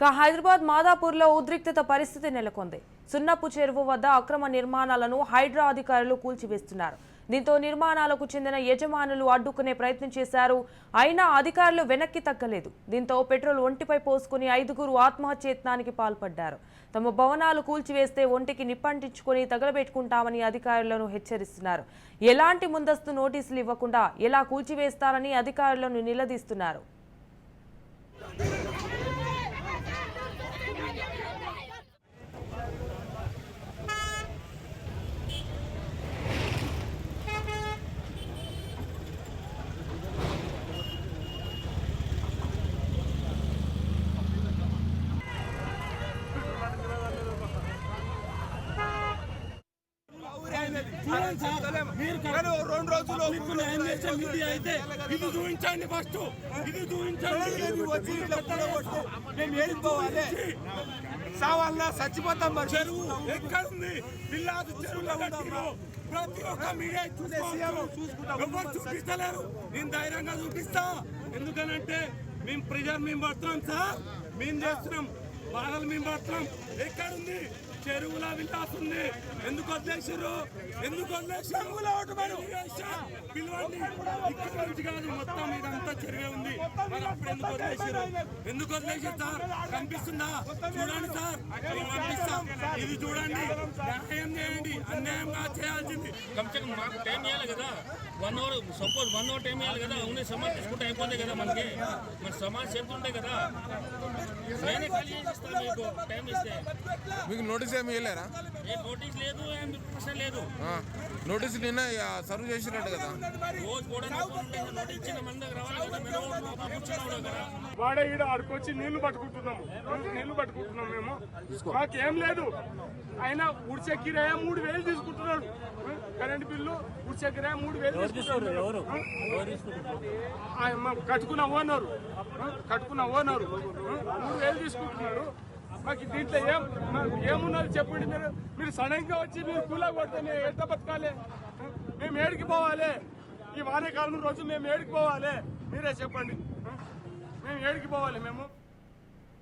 ఇక హైదరాబాద్ మాదాపూర్లో ఉద్రిక్తత పరిస్థితి నెలకొంది. సున్నపు చెరువు వద్ద అక్రమ నిర్మాణాలను హైడ్రా అధికారులు కూల్చివేస్తున్నారు. దీంతో నిర్మాణాలకు చెందిన యజమానులు అడ్డుకునే ప్రయత్నం చేశారు. అయినా అధికారులు వెనక్కి తగ్గలేదు. దీంతో పెట్రోల్ ఒంటిపై పోసుకుని ఐదుగురు ఆత్మహత్యత్నానికి పాల్పడ్డారు. తమ భవనాలు కూల్చివేస్తే ఒంటికి నిప్పంటించుకొని తగలబెట్టుకుంటామని అధికారులను హెచ్చరిస్తున్నారు. ఎలాంటి ముందస్తు నోటీసులు ఇవ్వకుండా ఎలా కూల్చివేస్తారని అధికారులను నిలదీస్తున్నారు. రెండు రోజులు మీడియా అయితే ఇది చూపించండి ఫస్ట్. ఇది చూపించండి. వచ్చి మేము ఏడిపోవాలి సావాలన్నా చచ్చిపోతాం మరి. చెరువు ఎక్కడుంది? పిల్లాదు చెరువులో కట్టిరు ప్రతి ఒక్క మీడియా చూసుకుంటాం. చూపిస్తలేరు? నేను ధైర్యంగా చూపిస్తా. ఎందుకనంటే మేము ప్రజలు మేము పడుతున్నాం సార్. మేము చేస్తున్నాం. బాధలు మేము పడుతున్నాం ఎక్కడుంది? చెరువుల విల్లాస్ ఉంది ఎందుకు వదిలేసారు ఎందుకు వదిలేసారు పిలవండి. ఇక్కడ నుంచి కాదు మొత్తం ఇదంతా చెరువే ఉంది. మరి అప్పుడు ఎందుకు వదిలేసారు ఎందుకు వదిలేసారు సార్? కనిపిస్తుందా? చూడండి సార్. పంపిస్తాం ఇది చూడండి. న్యాయం చేయండి. అన్యాయంగా చేయాల్సింది. కమ్ టైం ఇవ్వాలి కదా. One hour suppose one hour time ఇవ్వాలి కదా అవునే సమాజ్ తీసుకుంటే అయిపోతుంది కదా మనకి. మన సమాజ్ ఉంటాయి కదా. నేనే ఖాళీ చేసి ఇస్తాను మీకు టైం ఇస్తే. మీకు నోటీస్ ఏమి ఇవ్వలేరా ఏ నోటీస్ లేదు ఏం ప్రశ్న లేదు. ఆ, నోటీస్ నిన్న సర్వ్ చేసినట్టు కదా. రోజు కూడా నోటీస్ ఇచ్చిన మన దగ్గర రావాలి కదా మేము కూర్చున్నాం కదా. వాడే ఈడ ఆడుకొచ్చి నీళ్ళు పట్టుకుంటున్నాము. నీళ్ళు పట్టుకుంటున్నాం మేము. మాకేం లేదు. ఆయన ఉడిచే కిరాయ మూడు వేలు తీసుకుంటున్నాడు. కరెంట్ బిల్లు కిరాయ మూడు వేలు మా కట్టుకున్న ఓనరు. కట్టుకున్న ఓనరు. మూడు వేలు తీసుకుంటున్నాడు. మాకు దీంట్లో ఏం మాకు ఏమున్నది చెప్పండి మీరు. మీరు సడన్గా వచ్చి మీరు కూలా కొడితే ఎట్లా బతకాలి? మేము ఏడికి పోవాలి? ఈ వానాకాలం రోజు మేము ఏడికి పోవాలి? మీరే చెప్పండి. మేము ఏడికి పోవాలి మేము?